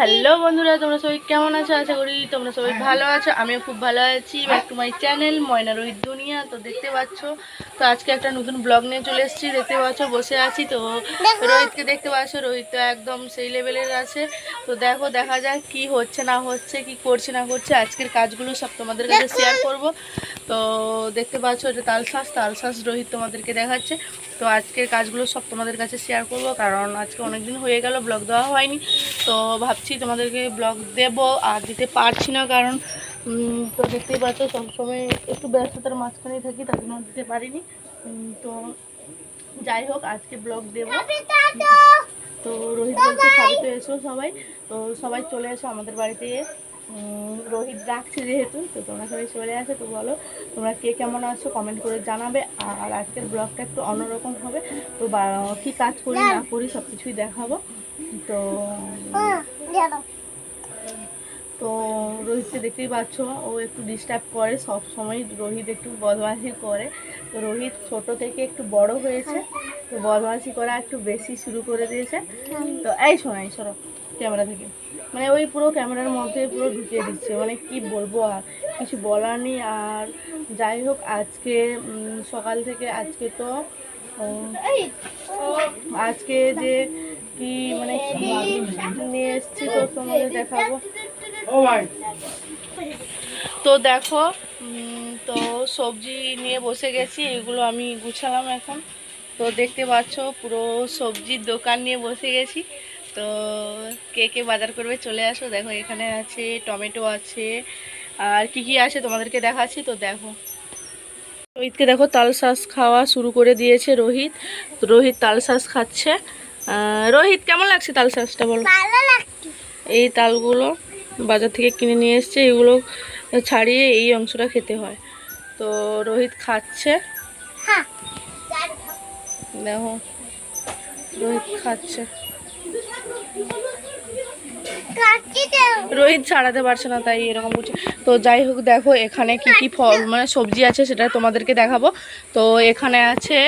Hello বন্ধুরা তোমরা সবাই কেমন আছো? আশা করি তোমরা সবাই ভালো আছো আমিও খুব ভালো আছি। Back to my channel Moyna Rohit দুনিয়া তো দেখতে পাচ্ছ? তো আজকে একটা নতুন ব্লগ নিয়ে চলে এসেছি দেখতে পাচ্ছ বসে আছি। তো রোহিতকে দেখতে পাচ্ছ রোহিত তো একদম সেই লেভেলের আছে। তো দেখো দেখা যাক কি হচ্ছে না হচ্ছে কি করছে না করছে। আজকের কাজগুলো সব তোমাদের কাছে শেয়ার করব। তো দেখতে পাচ্ছ এটা তালশ্বাস তালশ্বাস রোহিত তোমাদেরকে দেখাচ্ছে। তো আজকের কাজগুলো সব তোমাদের কাছে শেয়ার করব কারণ আজকে অনেক দিন হয়ে গেল ব্লগ দেওয়া হয়নি। তো ভাবছি তোমাদেরকে ব্লগ দেব, আর দিতে পারছি না কারণ তো দেখতেই পাচ্ছ, সবসময় একটু ব্যস্ততার মাঝখানেই থাকি, তার জন্য দিতে পারিনি। তো যাই হোক, আজকে ব্লগ দেব। তো রোহিত বলছে খাবে এসো সবাই। তো সবাই চলে এসো আমাদের বাড়িতে। রোহিত ডাকছে যেহেতু, তো তোমরা সবাই চলে আসো, তো বলো, তোমরা কে কেমন আছো কমেন্ট করে জানাবে। আর আজকের ব্লগটা একটু অন্যরকম হবে। তো কি কাজ করি না করি সব কিছুই দেখাবো। তো তো রোহিতকে দেখতেই পাচ্ছ, ও একটু ডিস্টার্ব করে, সব সময় রোহিত একটু বদমাশি করে। তো রোহিত ছোট থেকে একটু বড় হয়েছে, তো বদমাশি করা একটু বেশি শুরু করে দিয়েছে। তো এই শোনাই সরো ক্যামেরা থেকে। মানে ওই পুরো ক্যামেরার মধ্যে পুরো ঢুকিয়ে দিচ্ছে। মানে কি বলব আর, কিছু বলার নেই। আর যাই হোক, আজকে সকাল থেকে আজকে তো আজকে যে কি মানে কি নিয়ে এসছি তো তোমাদের দেখাবো। তো দেখো তো সবজি নিয়ে বসে গেছি এগুলো আমি গুছালাম এখন। তো দেখতে পাচ্ছ পুরো সবজির দোকান নিয়ে বসে গেছি। তো কে কে বাজার করবে চলে আসো। দেখো এখানে আছে টমেটো আছে আর কি কি আছে তোমাদেরকে দেখাচ্ছি তো দেখো। রোহিতকে দেখো তাল শাঁস খাওয়া শুরু করে দিয়েছে রোহিত। রোহিত তাল শাঁস খাচ্ছে। রোহিত কেমন লাগছে তাল শাঁসটা বলো? এই তালগুলো বাজার থেকে কিনে নিয়ে এসছে এগুলো ছাড়িয়ে এই অংশটা খেতে হয়। তো রোহিত খাচ্ছে। দেখো রোহিত খাচ্ছে। রোহিত ছাড়াতে পারছে না তাই এরকম করছে তো যাই হোক দেখো এখানে কি কি ফল মানে সবজি আছে সেটা তোমাদেরকে দেখাবো। তো এখানে আছে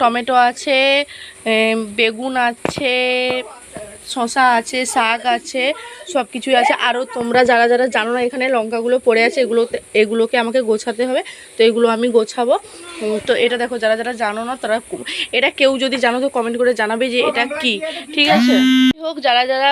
টমেটো আছে বেগুন আছে শশা আছে, শাক আছে সব কিছুই আছে। আরও তোমরা যারা যারা জানো না, এখানে লঙ্কাগুলো পড়ে আছে, এগুলোতে, এগুলোকে আমাকে গোছাতে হবে। তো এগুলো আমি গোছাবো। তো এটা দেখো, যারা যারা জানো না, তারা এটা কেউ যদি জানো, তো কমেন্ট করে জানাবে যে এটা কি, ঠিক আছে? হোক, যারা যারা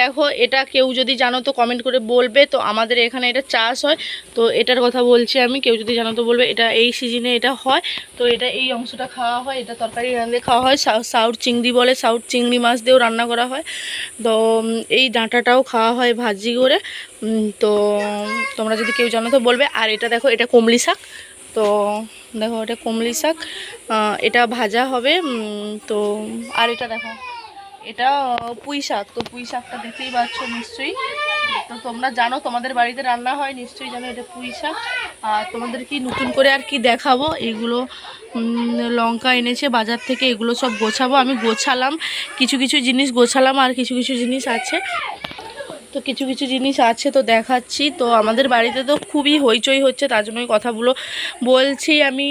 দেখো, এটা কেউ যদি জানো, তো কমেন্ট করে বলবে। তো আমাদের এখানে এটা চাষ হয়। তো এটার কথা বলছি আমি, কেউ যদি জানো, তো বলবে, এটা এই সিজনে এটা হয়। তো এটা এই অংশটা খাওয়া হয়, এটা তরকারি রাঁধে খাওয়া হয়। সাউথ চিংড়ি বলে সাউথ চিংড়ি মাছ দিয়েও রান্না করা হয়। তো এই ডাঁটাটাও খাওয়া হয় ভাজি করে। তো, তোমরা যদি কেউ জানো তো বলবে। আর এটা দেখো, এটা কমলি শাক। তো, দেখো, এটা কমলি শাক। এটা ভাজা হবে। তো, আর এটা দেখো, এটা পুঁই শাক। তো, পুঁই শাকটা দেখতেই পাচ্ছ নিশ্চয়ই। তো, তোমরা জানো, তোমাদের বাড়িতে রান্না হয়, নিশ্চয়ই জানো এটা পুঁই শাক। আর তোমাদের কি নতুন করে আর কি দেখাবো? এগুলো লঙ্কা এনেছে, বাজার থেকে এগুলো সব গোছাবো। আমি গোছালাম, কিছু কিছু জিনিস গোছালাম, আর কিছু কিছু জিনিস আছে। তো কিছু কিছু জিনিস আছে তো দেখাচ্ছি। তো আমাদের বাড়িতে তো খুবই হইচই হচ্ছে, তার জন্যই কথাগুলো বলছি। আমি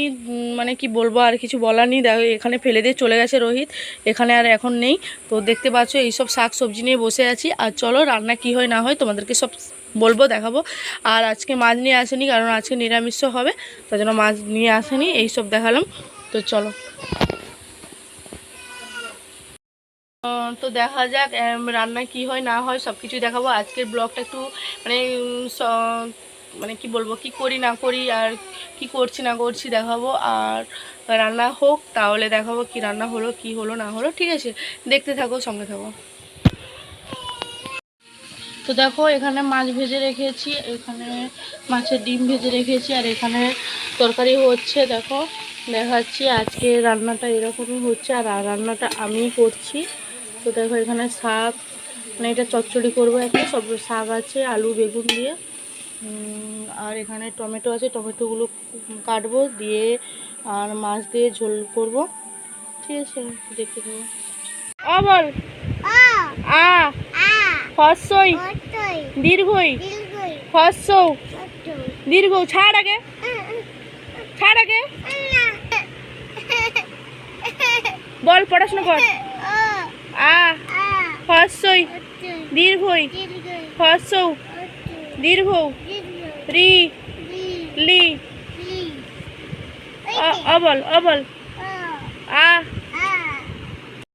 মানে কি বলব, আর কিছু বলার নেই। দেখো, এখানে ফেলে দিয়ে চলে গেছে রোহিত। এখানে আর এখন নেই। তো দেখতে পাচ্ছ, এইসব শাক সবজি নিয়ে বসে আছি। আর চলো, রান্না কি হয় না হয় তোমাদেরকে সব বলব, দেখাবো। আর আজকে মাছ নিয়ে আসেনি, কারণ আজকে নিরামিষ হবে। তার জন্য মাছ নিয়ে আসেনি, এইসব দেখালাম। তো চলো। তো দেখা যাক রান্না কি হয়, না হয় সব কিছুই দেখাবো। আজকের ব্লগটা একটু মানে মানে কি বলব, কি করি, না করি, আর কি করছি, না করছি দেখাবো। আর রান্না হোক, তাহলে দেখাবো কি রান্না হলো, কি হলো, না হলো, ঠিক আছে? দেখতে থাকো, সঙ্গে থাকো। তো দেখো, এখানে মাছ ভেজে রেখেছি, এখানে মাছের ডিম ভেজে রেখেছি, আর এখানে তরকারি হচ্ছে, দেখো। দেখাচ্ছি আজকে রান্নাটা এরকমই হচ্ছে, আর রান্নাটা আমিই করছি। তো দেখো এখানে শাক মানে এটা চচ্চড়ি করব একটা সব শাক আছে আলু বেগুন দিয়ে। আর এখানে টমেটো আছে টমেটোগুলো কাটবো দিয়ে আর মাছ দিয়ে ঝোল করব। ঠিক আছে দেখতে থাকো আ বল। আ। হর্ষই। দীর্ঘই। দীর্ঘ ছাড় আগে। ছাড় আগে। বল পড়াশোনা কর। আ হর্ষই দীর্ঘই হর্ষৌ দীর্ঘ রি লি অবল অবল। আ